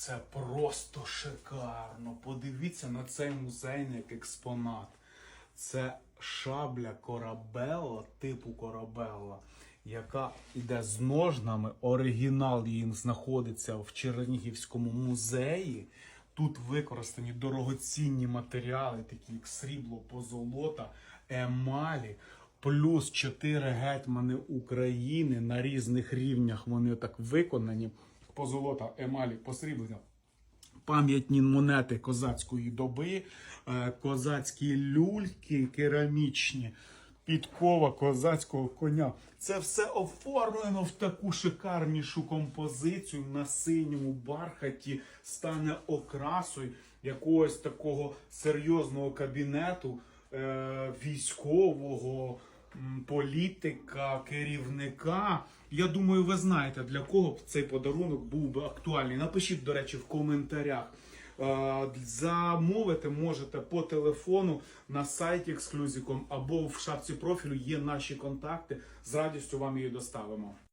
Це просто шикарно. Подивіться на цей музейний експонат. Це шабля корабелла, типу корабелла, яка йде з ножнами. Оригінал її знаходиться в Чернігівському музеї. Тут використані дорогоцінні матеріали, такі як срібло, позолота, емалі. Плюс чотири гетьмани України на різних рівнях вони так виконані. Позолота, емалі, посріблення пам'ятні монети козацької доби, е, козацькі люльки керамічні, підкова козацького коня. Це все оформлено в таку шикарнішу композицію на синьому бархаті, стане окрасою якогось такого серйозного кабінету е, військового. Політика, керівника. Я думаю, ви знаєте, для кого б цей подарунок був би актуальний. Напишіть, до речі, в коментарях. Е, Замовити можете по телефону на сайті ексклюзіком або в шапці профілю є наші контакти. З радістю вам її доставимо.